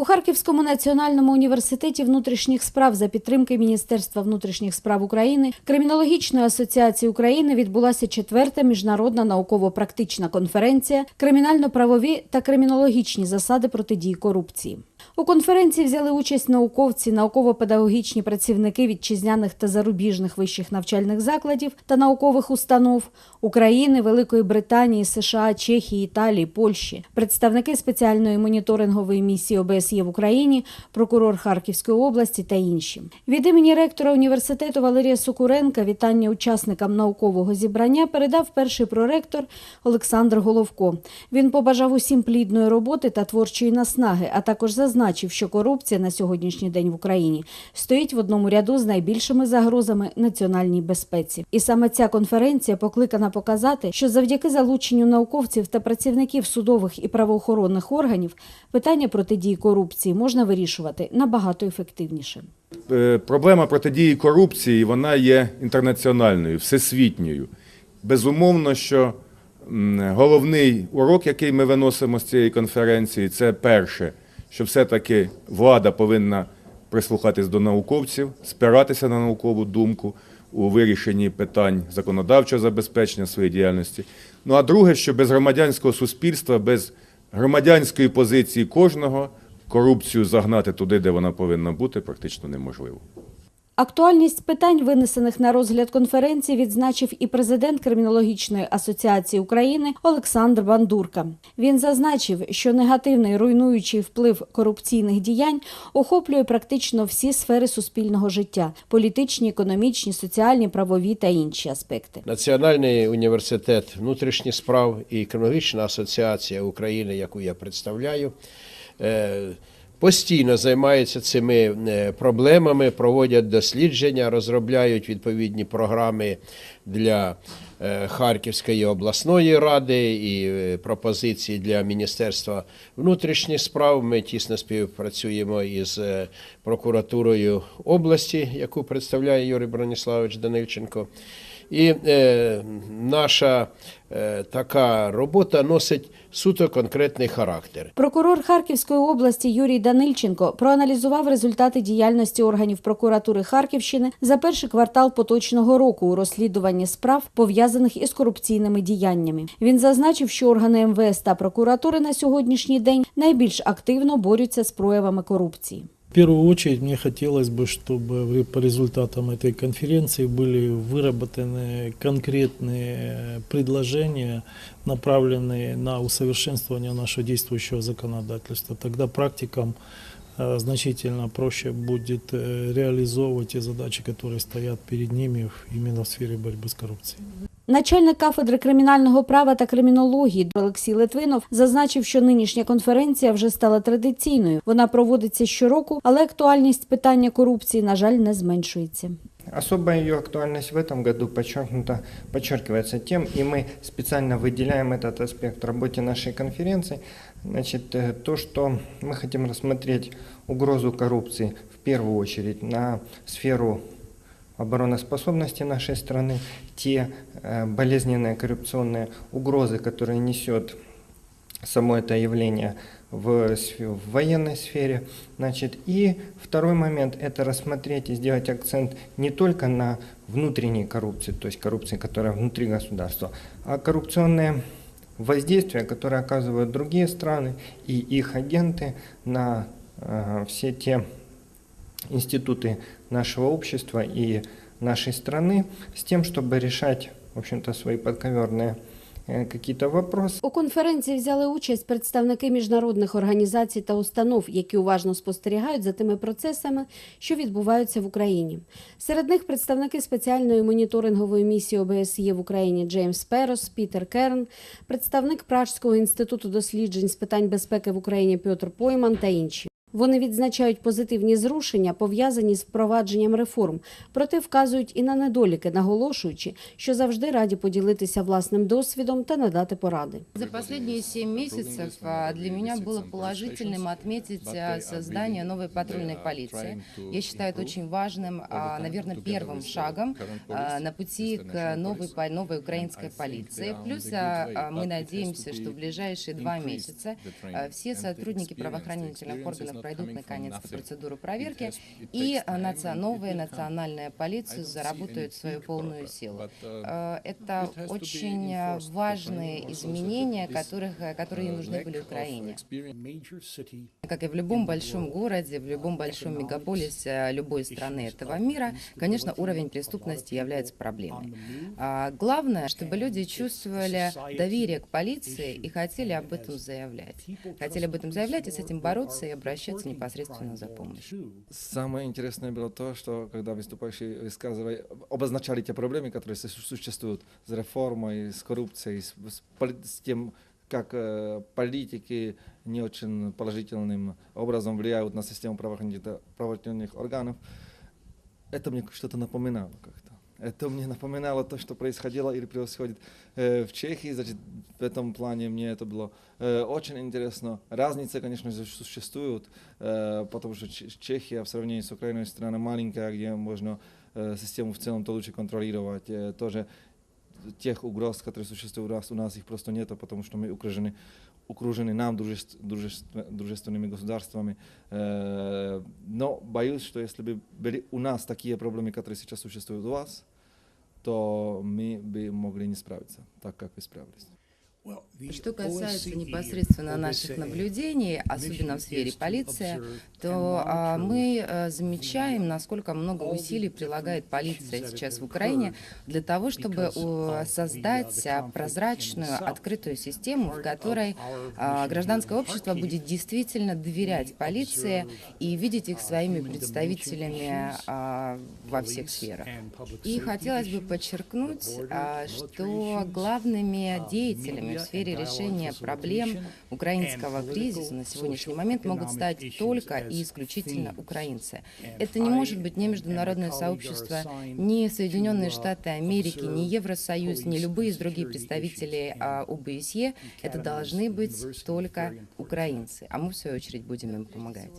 У Харківському національному університеті внутрішніх справ за підтримки Міністерства внутрішніх справ України Кримінологічної асоціації України відбулася четверта міжнародна науково-практична конференція Кримінально-правові та кримінологічні засади протидії корупції. У конференції взяли участь науковці, науково-педагогічні працівники вітчизняних та зарубіжних вищих навчальних закладів та наукових установ України, Великої Британії, США, Чехії, Італії, Польщі, представники спеціальної моніторингової місії ОБСЄ в Україні, прокурор Харківської області та інші. Від імені ректора університету Валерія Сокуренка вітання учасникам наукового зібрання передав перший проректор Олександр Головко. Він побажав усім плідної роботи та творчої наснаги, а також зазначив, що корупція на сьогоднішній день в Україні стоїть в одному ряду з найбільшими загрозами національній безпеці. І саме ця конференція покликана показати, що завдяки залученню науковців та працівників судових і правоохоронних органів питання протидії корупції можна вирішувати набагато ефективніше. Е, Проблема протидії корупції вона є інтернаціональною, всесвітньою. Безумовно, що головний урок, який ми виносимо з цієї конференції, це перше, що все-таки влада повинна прислухатись до науковців, спиратися на наукову думку у вирішенні питань законодавчого забезпечення своєї діяльності. Ну а друге, що без громадянського суспільства, без громадянської позиції кожного корупцію загнати туди, де вона повинна бути, практично неможливо. Актуальність питань, винесених на розгляд конференції, відзначив і президент Кримінологічної асоціації України Олександр Бандурка. Він зазначив, що негативний руйнуючий вплив корупційних діянь охоплює практично всі сфери суспільного життя: політичні, економічні, соціальні, правові та інші аспекти. Національний університет внутрішніх справ і кримінологічна асоціація України, яку я представляю, е, постійно займаються цими е, проблемами, проводять дослідження, розробляють відповідні програми для е, Харківської обласної ради і е, пропозиції для Міністерства внутрішніх справ. Ми тісно співпрацюємо із прокуратурою області, яку представляє Юрій Броніславович Данильченко. І е, наша е, така робота носить суто конкретний характер. Прокурор Харківської області Юрій Данильченко проаналізував результати діяльності органів прокуратури Харківщини за перший квартал поточного року у розслідуванні справ, пов'язаних із корупційними діяннями. Він зазначив, що органи МВС та прокуратури на сьогоднішній день найбільш активно борються з проявами корупції. В первую очередь мне хотелось бы, чтобы в- по результатам этой конференции были выработаны конкретные предложения, направленные на усовершенствование нашего действующего законодательства. Тогда практикам э, значительно проще будет э, реализовывать те задачи, которые стоят перед ними в- именно в сфере борьбы с коррупцией. Начальник кафедри кримінального права та кримінології Олексій Литвинов зазначив, що нинішня конференція вже стала традиційною. Вона проводиться щороку, але актуальність питання корупції, на жаль, не зменшується. Особая ее актуальность в этом году подчеркнута, подчеркивается тем, и мы специально выделяем этот аспект в работе нашей конференции, значит, э, то, что мы хотим рассмотреть угрозу коррупции в первую очередь на сферу обороноспособности нашей страны, те э, болезненные коррупционные угрозы, которые несет само это явление в, в военной сфере. Значит, и второй момент – это рассмотреть и сделать акцент не только на внутренней коррупции, то есть коррупции, которая внутри государства, а коррупционные воздействия, которые оказывают другие страны и их агенты на э, все те институты нашего общества и нашей страны с тем, чтобы решать, в общем-то, свои подковерные э, какие-то вопросы. У конференції взяли участь представники міжнародних організацій та установ, які уважно спостерігають за тими процесами, що відбуваються в Україні. Серед них представники спеціальної моніторингової місії ОБСЄ в Україні Джеймс Перос, Пітер Керн, представник Пражського інституту досліджень з питань безпеки в Україні Пьотр Пойман та інші. Вони відзначають позитивні зрушення, пов'язані з впровадженням реформ, проте вказують і на недоліки, наголошуючи, що завжди раді поділитися власним досвідом та надати поради. За последние семь месяцев а, для меня было положительным отметить а, создание новой патрульной полиции. Я считаю это очень важным, а, наверное, первым шагом а, на пути к новой, по- новой украинской полиции. Плюс а, а, мы надеемся, что в ближайшие два месяца а, все сотрудники правоохранительных органов Пройдут наконец-то процедуру проверки, и наци- новая национальная полиция заработает свою полную силу. Э, Это очень э, важные изменения, которых, э, которые нужны были Украине. Как и в любом большом городе, в любом большом мегаполисе любой страны этого мира, конечно, уровень преступности является проблемой. А Главное, чтобы люди чувствовали доверие к полиции и хотели об этом заявлять. Хотели об этом заявлять и с этим бороться и обращаться непосредственно за помощью. Самое интересное было то, что когда выступающие высказывали, обозначали те проблемы, которые су- существуют с реформой, с коррупцией, с, с с тем, как э, политики не очень положительным образом влияют на систему правоохранительных, органов, это мне что-то напоминало как-то. Это мне напоминало то, что происходило или происходит э, в Чехии. Значит, в этом плане мне это было э, очень интересно. Разницы, конечно существуют, э, потому что Чехия в сравнении с Украиной страна маленькая, где можно э, систему в целом-то лучше контролировать. Э, тоже тех угроз, которые существуют у нас, у нас их просто нет, потому что мы окружены, окружены нам дружеств- дружеств- дружественными государствами. Э, Но боюсь, что если бы были у нас такие проблемы, которые сейчас существуют у вас, то мы бы могли не справиться так, как вы справились. Что касается непосредственно наших наблюдений, особенно в сфере полиции, то а, мы а, замечаем, насколько много усилий прилагает полиция сейчас в Украине для того, чтобы создать а, прозрачную, открытую систему, в которой а, гражданское общество будет действительно доверять полиции и видеть их своими представителями во всех сферах. И хотелось бы подчеркнуть, что главными деятелями в сфере решения проблем украинского кризиса на сегодняшний момент могут стать только и исключительно украинцы. Это не может быть ни международное сообщество, ни Соединенные Штаты Америки, ни Евросоюз, ни любые из других представителей а, ОБСЕ. Это должны быть только украинцы, а мы в свою очередь будем им помогать.